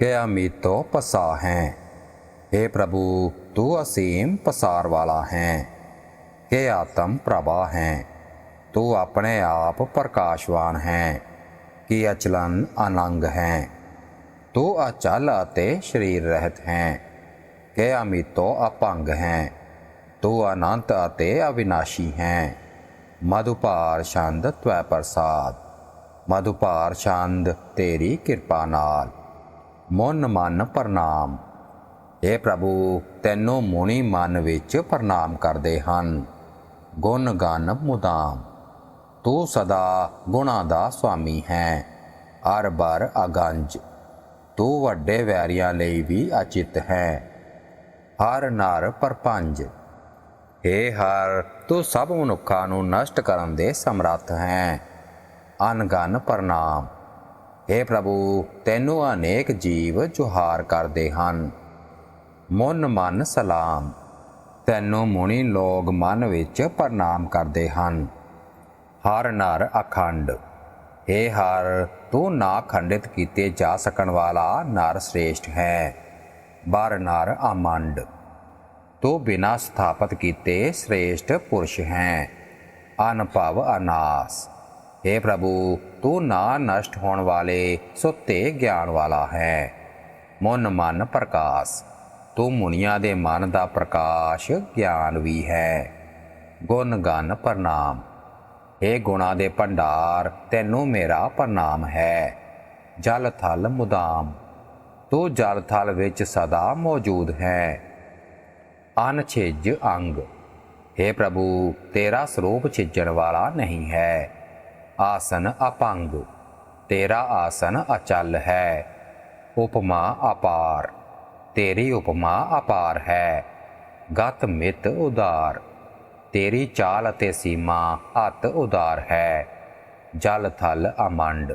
के अमित तो पसा हैं। हे प्रभु, तू असीम पसार वाला हैं। के आत्म प्रभा हैं। तू अपने आप प्रकाशवान हैं। कि अचलन अनंग हैं। तू अचल अते शरीर रहत हैं। के अमितो तो अपंग हैं। तू अनंत अते अविनाशी हैं। मधुपार छंद त्वय प्रसाद मधुपार छंद तेरी कृपा नाल। ਮਨ ਮਨ ਪ੍ਰਣਾਮ। ਏ ਪ੍ਰਭੂ, ਤੈਨੂੰ ਮੁਨੀ ਮਨ ਵਿੱਚ ਪ੍ਰਣਾਮ ਕਰਦੇ ਹਨ। ਗੁਣ ਗਾਨ ਮੁਦਾਮ। ਤੂੰ ਸਦਾ ਗੁਣਾ ਦਾ ਸੁਆਮੀ ਹੈ, ਹਰ ਬਰ ਅਗੰਜ। ਤੂੰ ਵੱਡੇ ਵੈਰੀਆਂ ਲਈ ਵੀ ਅਚਿਤ ਹੈ, ਹਰ ਨਰ ਪਰਪੰਜ। ਏ ਹਰ, ਤੂੰ ਸਭ ਮਨੁੱਖਾਂ ਨੂੰ ਨਸ਼ਟ ਕਰਨ ਦੇ ਸਮਰੱਥ ਹੈ। ਅਨਗਨ ਪ੍ਰਣਾਮ। ਏ ਪ੍ਰਭੂ, ਤੈਨੂੰ ਅਨੇਕ ਜੀਵ ਜੁਹਾਰ ਕਰਦੇ ਹਨ। ਮਨ ਮਨ ਸਲਾਮ। ਤੈਨੂੰ ਮੁਨੀ ਲੋਗ ਮਨ ਵਿੱਚ ਪ੍ਰਣਾਮ ਕਰਦੇ ਹਨ। ਹਰ ਨਰ ਅਖੰਡ। हे ਹਰ, ਤੂੰ ਨਾ ਖੰਡਿਤ ਕੀਤੇ ਜਾ ਸਕਣ ਵਾਲਾ ਨਰ ਸ੍ਰੇਸ਼ਟ ਹੈ। ਬਰ ਨਰ ਅਮੰਡ। ਤੂੰ ਬਿਨਾ ਸਥਾਪਿਤ ਕੀਤੇ ਸ੍ਰੇਸ਼ਟ ਪੁਰਸ਼ ਹੈ। ਅਨਭਵ ਅਨਾਸ। हे ਪ੍ਰਭੂ, ਤੂੰ ਨਾ ਨਸ਼ਟ ਹੋਣ ਵਾਲੇ ਸੁੱਤੇ ਗਿਆਨ ਵਾਲਾ ਹੈ। ਮਨ ਮਨ ਪ੍ਰਕਾਸ਼, ਤੂੰ ਮੁਨੀਆਂ ਦੇ ਮਨ ਦਾ ਪ੍ਰਕਾਸ਼ ਗਿਆਨ ਵੀ ਹੈ। ਗੁਣ ਗਨ ਪ੍ਰਣਾਮ ਏ ਗੁਣਾ ਦੇ ਭੰਡਾਰ, ਤੈਨੂੰ ਮੇਰਾ ਪ੍ਰਣਾਮ ਹੈ। ਜਲ ਥਲ ਮੁਦਾਮ, ਤੂੰ ਜਲ ਥਲ ਵਿੱਚ ਸਦਾ ਮੌਜੂਦ ਹੈ। ਅਨਛਿਜ ਅੰਗ हे ਪ੍ਰਭੂ, ਤੇਰਾ ਸਰੂਪ ਛਿਜਣ ਵਾਲਾ ਨਹੀਂ ਹੈ। ਆਸਨ ਅਪੰਗ, ਤੇਰਾ ਆਸਨ ਅਚਲ ਹੈ, ਉਪਮਾ ਅਪਾਰ, ਤੇਰੀ ਉਪਮਾ ਅਪਾਰ ਹੈ, ਗਤ ਮਿਤ ਉਦਾਰ ਤੇਰੀ ਚਾਲ ਅਤੇ ਸੀਮਾ ਅਤ ਉਦਾਰ ਹੈ, ਜਲ ਥਲ ਅਮੰਡ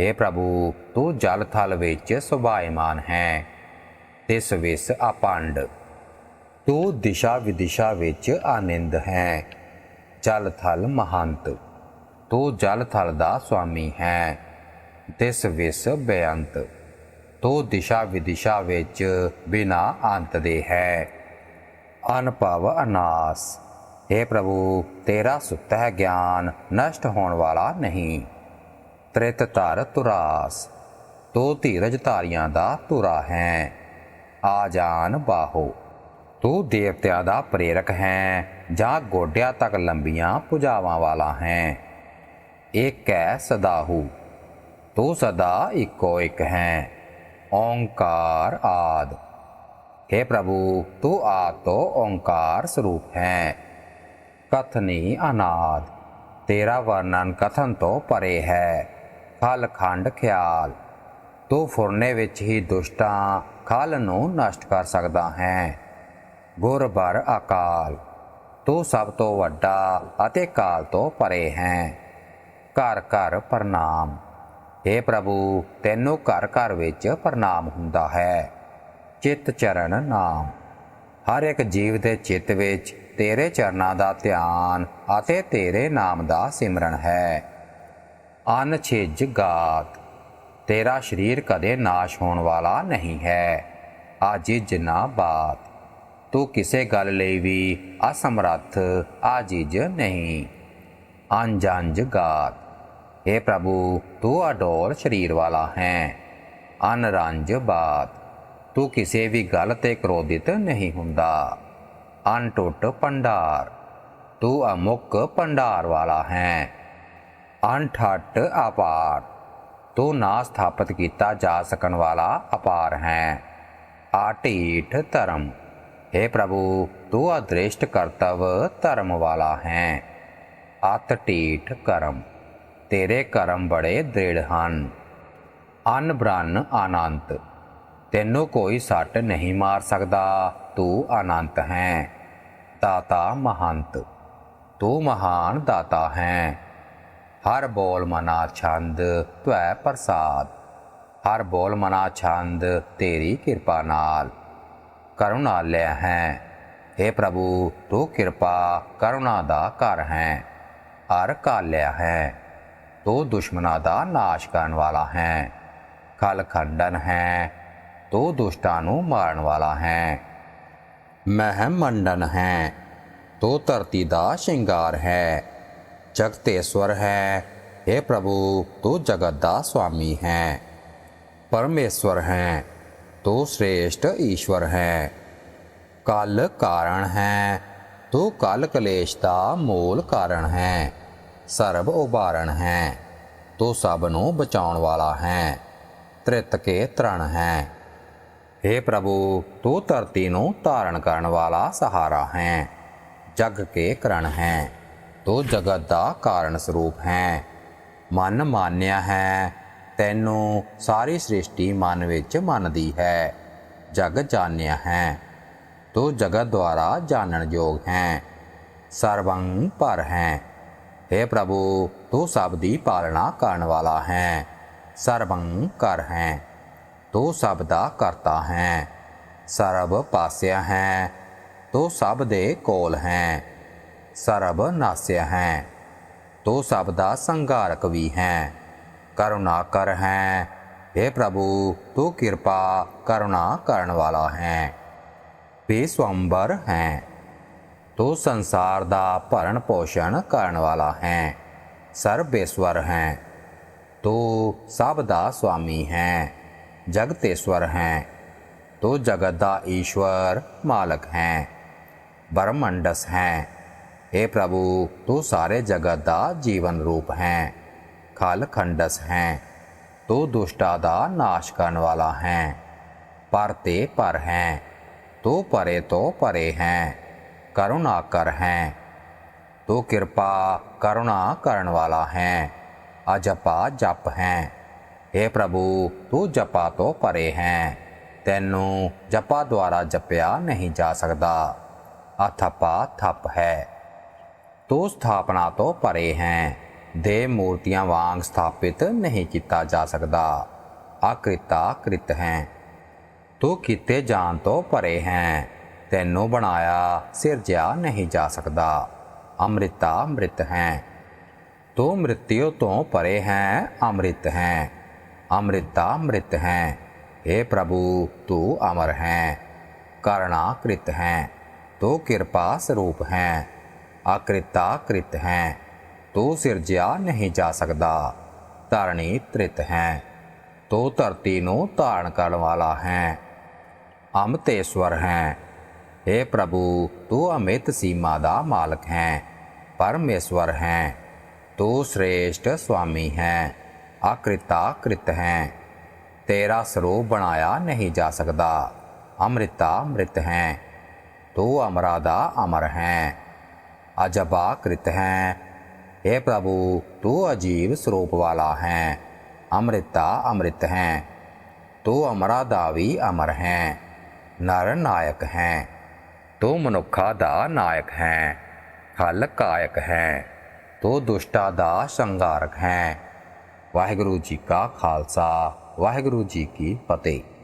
हे ਪ੍ਰਭੂ, ਤੂੰ ਜਲ ਥਲ ਵਿੱਚ ਸੁਭਾਇਮਾਨ ਹੈ, ਤਿਸ ਵਿਸ ਅਪੰਡ, ਤੂੰ ਦਿਸ਼ਾ ਵਿਦਿਸ਼ਾ ਵਿੱਚ ਆਨੰਦ ਹੈ, ਜਲ ਥਲ ਮਹੰਤ। ਤੂੰ ਜਲ ਥਲ ਦਾ ਸੁਆਮੀ ਹੈ। ਤਿਸ ਵਿਸ ਬੇਅੰਤ। ਤੂੰ ਦਿਸ਼ਾ ਵਿਦਿਸ਼ਾ ਵਿੱਚ ਬਿਨਾ ਅੰਤ ਦੇ ਹੈ। ਅਨਭਵ ਅਨਾਸ। हे ਪ੍ਰਭੂ, ਤੇਰਾ ਸੁੱਤਾ ਗਿਆਨ ਨਸ਼ਟ ਹੋਣ ਵਾਲਾ ਨਹੀਂ। ਤ੍ਰਿਤ ਧਰ ਤੁਰਾਸ। ਤੂੰ ਧੀਰਜ ਧਾਰੀਆਂ ਦਾ ਤੁਰਾ ਹੈ। ਆ ਜਾਨ ਬਾਹੋ। ਤੂੰ ਦੇਵਤਿਆਂ ਦਾ ਪ੍ਰੇਰਕ ਹੈ। ਜਾਂ ਗੋਡਿਆਂ ਤੱਕ ਲੰਬੀਆਂ ਪੁਜਾਵਾਂ ਵਾਲਾ ਹੈ। ਇੱਕ ਹੈ ਸਦਾਹੂ ਤੂੰ ਸਦਾ ਇੱਕੋ ਇੱਕ ਹੈ, ਓੰਕਾਰ ਆਦ। हे ਪ੍ਰਭੂ, ਤੂੰ ਆਤੋ ਓੰਕਾਰ ਸਰੂਪ ਹੈ ਕਥਨੀ ਅਨਾਦ, ਤੇਰਾ ਵਰਣਨ ਕਥਨ ਤੋਂ ਪਰੇ ਹੈ, ਖਲ ਖੰਡ ਖਿਆਲ। ਤੂੰ ਫੁਰਨੇ ਵਿੱਚ ਹੀ ਦੁਸ਼ਟਾਂ ਖਲ ਨੂੰ ਨਸ਼ਟ ਕਰ ਸਕਦਾ ਹੈ ਗੁਰਬਰ ਅਕਾਲ। ਤੂੰ ਸਭ ਤੋਂ ਵੱਡਾ ਅਤੇ ਕਾਲ ਤੋਂ ਪਰੇ ਹੈ। ਘਰ ਘਰ ਪ੍ਰਣਾਮ। हे ਪ੍ਰਭੂ, ਤੈਨੂੰ ਘਰ ਘਰ ਵਿੱਚ ਪ੍ਰਣਾਮ ਹੁੰਦਾ ਹੈ। ਚਿੱਤ ਚਰਨ ਨਾਮ। ਹਰ ਇੱਕ ਜੀਵ ਦੇ ਚਿੱਤ ਵਿੱਚ ਤੇਰੇ ਚਰਨਾਂ ਦਾ ਧਿਆਨ ਅਤੇ ਤੇਰੇ ਨਾਮ ਦਾ ਸਿਮਰਨ ਹੈ। ਅਨ ਛਿਜ ਗਾਤ। ਤੇਰਾ ਸਰੀਰ ਕਦੇ ਨਾਸ਼ ਹੋਣ ਵਾਲਾ ਨਹੀਂ ਹੈ। ਆਜਿਜ ਨਾ ਬਾਤ। ਤੂੰ ਕਿਸੇ ਗੱਲ ਲਈ ਵੀ ਅਸਮਰੱਥ, ਆਜਿਜ ਨਹੀਂ। ਅਨਜੰਜ ਗਾਤ हे ਪ੍ਰਭੂ ਤੂੰ ਅਡੋਲ ਸਰੀਰ ਵਾਲਾ ਹੈ ਅਨਰੰਜ ਬਾਤ ਤੂੰ ਕਿਸੇ ਵੀ ਗੱਲ ਤੇ ਕ੍ਰੋਧਿਤ ਨਹੀਂ ਹੁੰਦਾ ਅਨਟੁੱਟ ਪੰਡਾਰ ਤੂੰ ਅਮੁੱਕ ਪੰਡਾਰ ਵਾਲਾ ਹੈ ਅਨਠੱਟ ਅਪਾਰ ਤੂੰ ਨਾ ਸਥਾਪਿਤ ਕੀਤਾ ਜਾ ਸਕਣ ਵਾਲਾ ਅਪਾਰ ਹੈ ਆਟੀਠ ਧਰਮ हे ਪ੍ਰਭੂ ਤੂੰ ਅਦ੍ਰਿਸ਼ਟ ਕਰਤਵ ਧਰਮ ਵਾਲਾ ਹੈ ਅਤ ਢੀਠ ਕਰਮ, ਤੇਰੇ ਕਰਮ ਬੜੇ ਦ੍ਰਿੜ ਹਨ। ਅਨ ਬ੍ਰਨ ਆਨੰਤ ਤੈਨੂੰ ਕੋਈ ਸੱਟ ਨਹੀਂ ਮਾਰ ਸਕਦਾ, ਤੂੰ ਅਨੰਤ ਹੈ, ਦਾਤਾ ਮਹੰਤ, ਤੂੰ ਮਹਾਨ ਦਾਤਾ ਹੈ। ਹਰ ਬੋਲ ਮਨਾ ਛੰਦ ਤਵੈ ਪ੍ਰਸਾਦ। ਹਰ ਬੋਲ ਮਨਾ ਛੰਦ, ਤੇਰੀ ਕਿਰਪਾ ਨਾਲ। ਕਰੁਣਾ ਲੈ ਹੈ हे ਪ੍ਰਭੂ, ਤੂੰ ਕਿਰਪਾ, ਕਰੁਣਾ ਦਾ ਘਰ ਹੈ। ਹਰ ਕਾਲਿਆ ਹੈ। ਤੂੰ ਦੁਸ਼ਮਨਾਂ ਦਾ ਨਾਸ਼ ਕਰਨ ਵਾਲਾ ਹੈ। ਖਲ ਖੰਡਨ ਹੈ। ਤੂੰ ਦੁਸ਼ਟਾਂ ਨੂੰ ਮਾਰਨ ਵਾਲਾ ਹੈ। ਮਹਿ ਮੰਡਨ ਹੈ। ਤੂੰ ਧਰਤੀ ਦਾ ਸ਼ਿੰਗਾਰ ਹੈ। ਜਗਤੇਸ਼ਵਰ ਹੈ। हे ਪ੍ਰਭੂ, ਤੂੰ ਜਗਤ ਦਾ ਸੁਆਮੀ ਹੈ। ਪਰਮੇਸ਼ਵਰ ਹੈ। ਤੂੰ ਸ੍ਰੇਸ਼ਟ ਈਸ਼ਵਰ ਹੈ। ਕਲ ਕਾਰਣ ਹੈ। ਤੂੰ ਕਲ ਕਲੇਸ਼ ਦਾ ਮੂਲ ਕਾਰਨ ਹੈ, ਸਰਬ ਉਭਾਰਨ ਹੈ, ਤੂੰ ਸਭ ਨੂੰ ਬਚਾਉਣ ਵਾਲਾ ਹੈ, ਤ੍ਰਿਤ ਕੇ ਤਰਣ ਹੈ। हे ਪ੍ਰਭੂ, ਤੂੰ ਧਰਤੀ ਨੂੰ ਧਾਰਨ ਕਰਨ ਵਾਲਾ ਸਹਾਰਾ ਹੈ, ਜਗ ਕੇ ਕਰਣ ਹੈ, ਤੂੰ ਜਗਤ ਦਾ ਕਾਰਨ ਸਰੂਪ ਹੈ। ਮਨ ਮਾਨਿਆ ਹੈ, ਤੈਨੂੰ ਸਾਰੀ ਸ੍ਰਿਸ਼ਟੀ ਮਨ ਵਿੱਚ ਮੰਨਦੀ ਹੈ, ਜਗ ਜਾਣਿਆ ਹੈ। ਤੂੰ ਜਗਤ ਦੁਆਰਾ ਜਾਣਨ ਯੋਗ ਹੈ। ਸਰਵੰ ਪਰ ਹੈ। हे ਪ੍ਰਭੂ, ਤੂੰ ਸਭ ਦੀ ਪਾਲਣਾ ਕਰਨ ਵਾਲਾ ਹੈ। ਸਰਵੰ ਕਰ ਹੈ। ਤੂੰ ਸਭ ਦਾ ਕਰਤਾ ਹੈ। ਸਰਬ ਪਾਸਿਆ ਹੈ। ਤੂੰ ਸਭ ਦੇ ਕੋਲ ਹੈ। ਸਰਬ ਨਾਸਿਆ ਹੈ। ਤੂੰ ਸਭ ਦਾ ਸੰਗਾਰਕ ਵੀ ਹੈ। ਕਰੁਣਾ ਕਰ ਹੈ। हे ਪ੍ਰਭੂ, ਤੂੰ ਕਿਰਪਾ, ਕਰੁਣਾ ਕਰਨ ਵਾਲਾ ਹੈ। ਬੇਸਵੰਬਰ ਹੈ। ਤੂੰ ਸੰਸਾਰ ਦਾ ਭਰਨ ਪੋਸ਼ਣ ਕਰਨ ਵਾਲਾ ਹੈ। ਸਰਬੇਸ਼ਵਰ ਹੈ। ਤੂੰ ਸਭ ਦਾ ਸੁਆਮੀ ਹੈ। ਜਗਤੇਸ਼ਵਰ ਹੈ। ਤੂੰ ਜਗਤ ਦਾ ਈਸ਼ਵਰ ਮਾਲਕ ਹੈ। ਬਰਮੰਡਸ ਹੈ। हे ਪ੍ਰਭੂ, ਤੂੰ ਸਾਰੇ ਜਗਤ ਦਾ ਜੀਵਨ ਰੂਪ ਹੈ। ਖਲ ਖੰਡਸ ਹੈ। ਤੂੰ ਦੁਸ਼ਟਾ ਦਾ ਨਾਸ਼ ਕਰਨ ਵਾਲਾ ਹੈ। ਪਰ ਤੇ ਪਰ ਹੈ। ਪਰੇ ਤੋਂ ਪਰੇ ਹੈ ਕਰੁਣਾ ਕਰ ਹੈ ਤੂੰ ਕਿਰਪਾ ਕਰੁਣਾ ਕਰਨ ਵਾਲਾ ਹੈ ਅਜਪਾ ਜਪ ਹੈ हे। ਪ੍ਰਭੂ ਤੂੰ ਜਪਾ ਤੋਂ ਪਰੇ ਹੈ ਤੈਨੂੰ ਜਪਾ ਦੁਆਰਾ ਜਪਿਆ ਨਹੀਂ ਜਾ ਸਕਦਾ ਅਥਪਾ ਥਪ ਹੈ ਤੂੰ ਸਥਾਪਨਾ ਤੋਂ ਪਰੇ ਹੈ ਦੇ ਮੂਰਤੀਆਂ ਵਾਂਗ ਸਥਾਪਿਤ ਨਹੀਂ ਕੀਤਾ ਜਾ ਸਕਦਾ ਆਕ੍ਰਿਤਾ ਕ੍ਰਿਤ ਹੈ ਤੂੰ ਕੀਤੇ ਜਾਣ ਤੋਂ ਪਰੇ ਹੈ। ਤੈਨੂੰ ਬਣਾਇਆ ਸਿਰਜਿਆ ਨਹੀਂ ਜਾ ਸਕਦਾ। ਅੰਮ੍ਰਿਤਾ ਅੰਮ੍ਰਿਤ ਹੈ। ਤੂੰ ਮ੍ਰਿਤਿਉ ਤੋਂ ਪਰੇ ਹੈ, ਅੰਮ੍ਰਿਤ ਹੈ। ਅੰਮ੍ਰਿਤਾ ਅੰਮ੍ਰਿਤ ਹੈ। हे ਪ੍ਰਭੂ, ਤੂੰ ਅਮਰ ਹੈ। ਕਰਣਾ ਕ੍ਰਿਤ ਹੈ। ਤੂੰ ਕਿਰਪਾ ਸਰੂਪ ਹੈ। ਆਕ੍ਰਿਤਾ ਕ੍ਰਿਤ ਹੈ। ਤੂੰ ਸਿਰਜਿਆ ਨਹੀਂ ਜਾ ਸਕਦਾ। ਧਰਣੀ ਤ੍ਰਿਤ ਹੈ। ਤੂੰ ਧਰਤੀ ਨੂੰ ਧਾਰਨ ਕਰਨ ਵਾਲਾ ਹੈ। ਅਮਤੇਸ਼ਵਰ ਹੈ। हे ਪ੍ਰਭੂ, ਤੂੰ ਅਮਿਤ ਸੀਮਾ ਦਾ ਮਾਲਕ ਹੈ, ਪਰਮੇਸ਼ਵਰ ਹੈ। ਤੂੰ ਸ੍ਰੇਸ਼ਟ ਸੁਆਮੀ ਹੈ ਆਕ੍ਰਿਤਾ ਕ੍ਰਿਤ ਹੈ। ਤੇਰਾ ਸਰੂਪ ਬਣਾਇਆ ਨਹੀਂ ਜਾ ਸਕਦਾ ਅੰਮ੍ਰਿਤਾ ਅੰਮ੍ਰਿਤ ਹੈ। ਤੂੰ ਅਮਰਾ ਦਾ ਅਮਰ ਹੈ ਅਜਬਾ ਕ੍ਰਿਤ ਹੈ हे ਪ੍ਰਭੂ, ਤੂੰ ਅਜੀਬ ਸਰੂਪ ਵਾਲਾ ਹੈ, ਅੰਮ੍ਰਿਤਾ ਅੰਮ੍ਰਿਤ ਹੈ। ਤੂੰ ਅਮਰਾ ਦਾ ਵੀ ਅਮਰ ਹੈ। ਨਰ ਨਾਇਕ ਹੈ। ਤੂੰ ਮਨੁੱਖਾ ਦਾ ਨਾਇਕ ਹੈ, ਖਲ ਕਾਇਕ ਹੈ, ਤੂੰ ਦੁਸ਼ਟਾ ਦਾ ਸੰਘਾਰਕ ਹੈ। ਵਾਹਿਗੁਰੂ ਜੀ ਕਾ ਖਾਲਸਾ, ਵਾਹਿਗੁਰੂ ਜੀ ਕੀ ਫਤਿਹ।